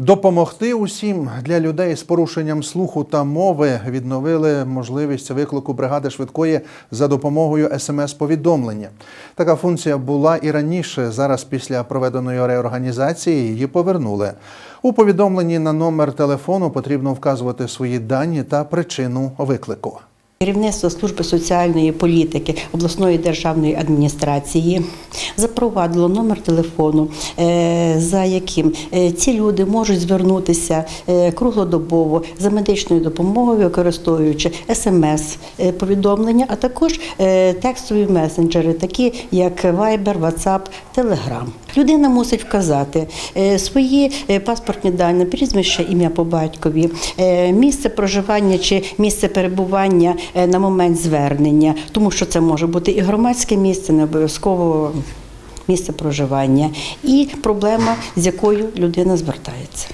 Допомогти усім для людей з порушенням слуху та мови відновили можливість виклику бригади швидкої за допомогою смс-повідомлення. Така функція була і раніше. Зараз, після проведеної реорганізації, її повернули. У повідомленні на номер телефону потрібно вказувати свої дані та причину виклику. Керівництво служби соціальної політики обласної державної адміністрації запровадило номер телефону, е, за яким е, ці люди можуть звернутися е, круглодобово за медичною допомогою, використовуючи смс-повідомлення, а також текстові месенджери, такі як Viber, WhatsApp, Telegram. Людина мусить вказати свої паспортні дані, прізвище, ім'я по батькові, місце проживання чи місце перебування на момент звернення, тому що це може бути і громадське місце, не обов'язково місце проживання, і проблема, з якою людина звертається.